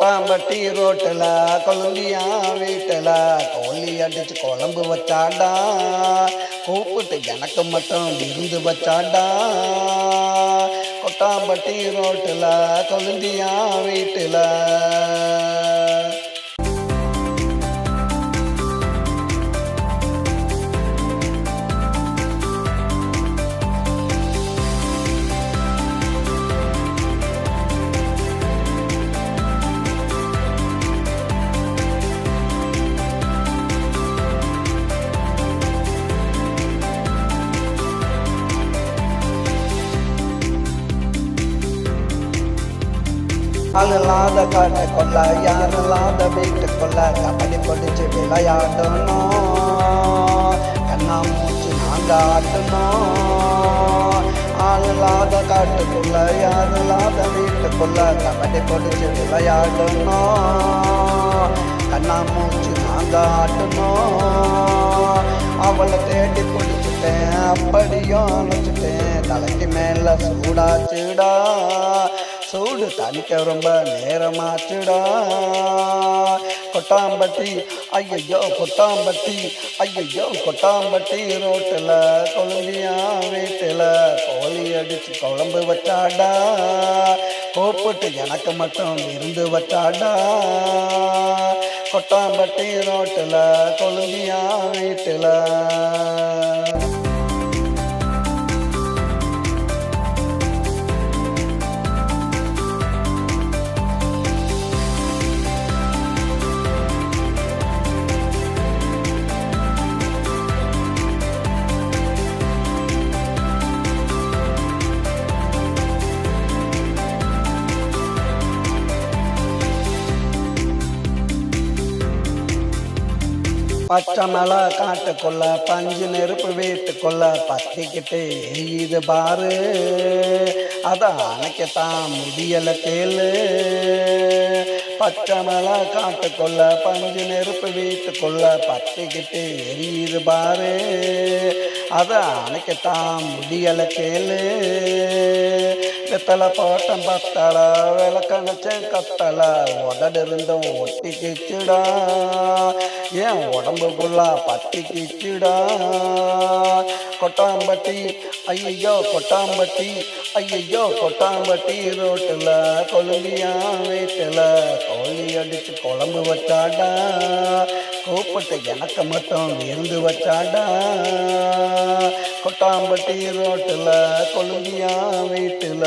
பாம்பட்டி ரோட்டில் கொழுந்தியா வீட்டில் கோழி அடிச்சு குழம்பு வச்சாடா. கூப்பிட்டு எனக்கு மட்டும் விருந்து வச்சாடா. கொட்டாம்பட்டி ரோட்டில் கொழுந்தியா வீட்டில். ஆளில்லாத காட்டை கொள்ள யாரில்லாத வீட்டுக்குள்ள கபடி பிடிச்சு விளையாடணும் கண்ணா மூச்சு நாங்க ஆட்டணும் ஆளில்லாத காட்டுக்குள்ள யாரில்லாத வீட்டுக்குள்ள கபடி பிடிச்சு விளையாடணும் கண்ணா மூச்சு நாங்க ஆட்டணும் அவளை தேடி குடிச்சுட்டேன் அப்படியும் அணைச்சிட்டேன். தலைக்கு மேல சூடா சூடு. தணிக்க ரொம்ப நேரமாச்சுடா. கொட்டாம்பட்டி ஐயையோ கொட்டாம்பட்டி ஐயையோ கொட்டாம்பட்டி ரோட்டில் கொழுந்தியா வீட்டில் கோழி அடிச்சு குழம்பு வச்சாடா. கோப்பிட்டு எனக்கு மட்டும் விருந்து வச்சாடா. கொட்டாம்பட்டி ரோட்டில் கொழுந்தியா வீட்டில் பச்சை மலை காட்டுக்குள்ள பஞ்சு நெருப்பு வீட்டுக்குள்ள பத்திக்கிட்டு எரியுது பாரு. அதை அணைக்கத்தான் முடியல கேளு பச்சை மலை காட்டுக்குள்ள பஞ்சு நெருப்பு வீட்டுக்குள்ள பத்திக்கிட்டு எரியுது பாரு. அதை அணைக்கத்தான் முடியல கேளு பித்தளை போட்டம் பத்தல விளக்கணைச்சேன் கத்தல உதடு ஒட்டி கிச்சுடா. ஏன் உடம்புக்குள்ளா ஃபுல்லா பத்தி கிச்சுடா. கொட்டாம்பட்டி ஐயோ கொட்டாம்பட்டி ஐயோ கொட்டாம்பட்டி ரோட்டில் கொழுந்தியா வீட்டில் கோழி அடிச்சு குழம்பு வச்சாடா. கூப்பிட்டு எனக்கு மட்டும் விருந்து வச்சாடா. கொட்டாம்பட்டி ரோட்டில் கொழும்பியா வீட்டில்.